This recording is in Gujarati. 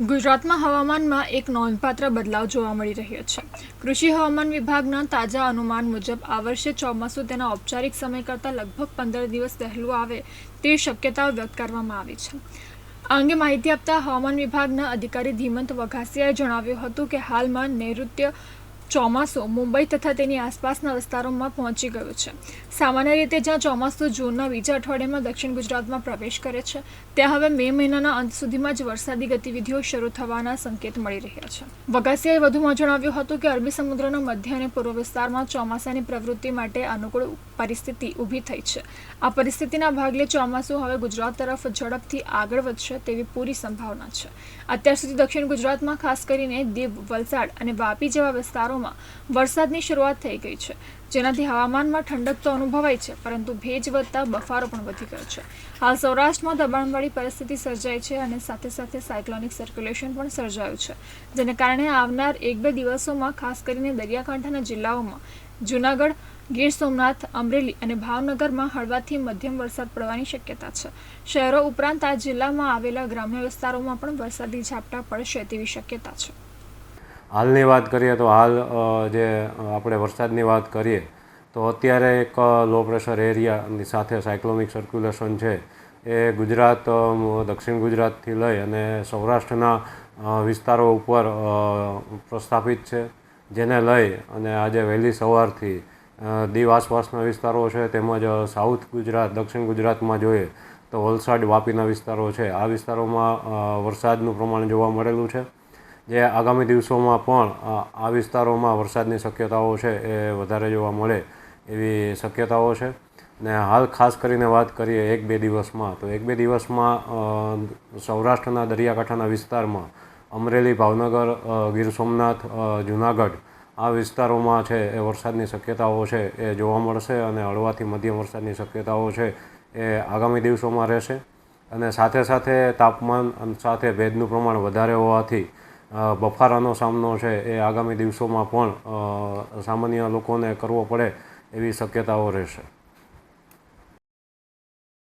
ગુજરાતમાં હવામાનમાં એક નોંધપાત્ર બદલાવ જોવા મળી રહ્યો છે. કૃષિ હવામાન વિભાગના તાજા અનુમાન મુજબ આ વર્ષે ચોમાસું તેના ઔપચારિક સમય કરતાં લગભગ પંદર દિવસ વહેલું આવે તેવી શક્યતાઓ વ્યક્ત કરવામાં આવી છે. આ અંગે માહિતી આપતા હવામાન વિભાગના અધિકારી ધીમંત વઘાસિયાએ જણાવ્યું હતું કે હાલમાં નૈઋત્ય ચોમાસું મુંબઈ તથા તેની આસપાસના વિસ્તારોમાં પહોંચી ગયું છે. સામાન્ય રીતે જ્યાં ચોમાસું જૂનના બીજા અઠવાડિયામાં દક્ષિણ ગુજરાતમાં પ્રવેશ કરે છે, ત્યાં હવે મે મહિનાના અંત સુધીમાં જ વરસાદી ગતિવિધિઓ શરૂ થવાના સંકેત મળી રહ્યા છે. વગાસિયાએ વધુમાં જણાવ્યું હતું કે અરબી સમુદ્રના મધ્ય અને પૂર્વ વિસ્તારમાં ચોમાસાની પ્રવૃત્તિ માટે અનુકૂળ પરિસ્થિતિ ઊભી થઈ છે. આ પરિસ્થિતિના ભાગલે ચોમાસું હવે ગુજરાત તરફ ઝડપથી આગળ વધશે તેવી પૂરી સંભાવના છે. અત્યાર સુધી દક્ષિણ ગુજરાતમાં ખાસ કરીને દીવ, વલસાડ અને વાપી જેવા વિસ્તારોમાં વરસાદની શરૂઆત થઈ ગઈ છે. જેનાથી હવામાનમાં ઠંડક તો અનુભવાય છે, પરંતુ ભેજ વધતા બફારો પણ વધી ગયો છે. હાલ સૌરાષ્ટ્રમાં દબાણવાળી પરિસ્થિતિ સર્જાઈ છે અને સાથે સાથે સાયક્લોનિક સર્ક્યુલેશન પણ સર્જાયું છે. જેને કારણે આવનાર એક બે દિવસોમાં ખાસ કરીને દરિયાકાંઠાના જિલ્લાઓમાં જૂનાગઢ, ગીર સોમનાથ, અમરેલી અને ભાવનગરમાં હળવાથી મધ્યમ વરસાદ પડવાની શક્યતા છે. શહેરો ઉપરાંત આ જિલ્લામાં આવેલા ગ્રામ્ય વિસ્તારોમાં પણ વરસાદી ઝાપટા પડશે તેવી શક્યતા છે. હાલની વાત કરીએ તો હાલ જે આપણે વરસાદની વાત કરીએ, તો અત્યારે એક લો પ્રેશર એરિયાની સાથે સાયક્લોનિક સર્ક્યુલેશન છે. એ ગુજરાત દક્ષિણ ગુજરાતથી લઈ અને સૌરાષ્ટ્રના વિસ્તારો ઉપર પ્રસ્થાપિત છે, જેને લઈ અને આજે વહેલી સવારથી દીવ આસપાસના વિસ્તારો છે, તેમજ સાઉથ ગુજરાત, દક્ષિણ ગુજરાતમાં જોઈએ તો વલસાડ, વાપીના વિસ્તારો છે. આ વિસ્તારોમાં વરસાદનું પ્રમાણ જોવા મળેલું છે. જે આગામી દિવસોમાં પણ આ- વિસ્તારોમાં વરસાદની શક્યતાઓ છે એ વધારે જોવા મળે એવી શક્યતાઓ છે. ને હાલ ખાસ કરીને વાત કરીએ એક બે દિવસમાં, તો એક બે દિવસમાં સૌરાષ્ટ્રના દરિયાકાંઠાના વિસ્તારમાં અમરેલી, ભાવનગર ગીર સોમનાથ જુનાગઢ આ વિસ્તારોમાં છે એ વરસાદની શક્યતાઓ છે એ જોવા મળશે અને હળવાથી મધ્યમ વરસાદની શક્યતાઓ છે એ આગામી દિવસોમાં રહેશે. અને સાથે સાથે તાપમાન સાથે ભેજનું પ્રમાણ વધારે હોવાથી બફારાનો સામનો છે એ આગામી દિવસોમાં પણ સામાન્ય લોકોને કરવો પડે એવી શક્યતાઓ રહેશે.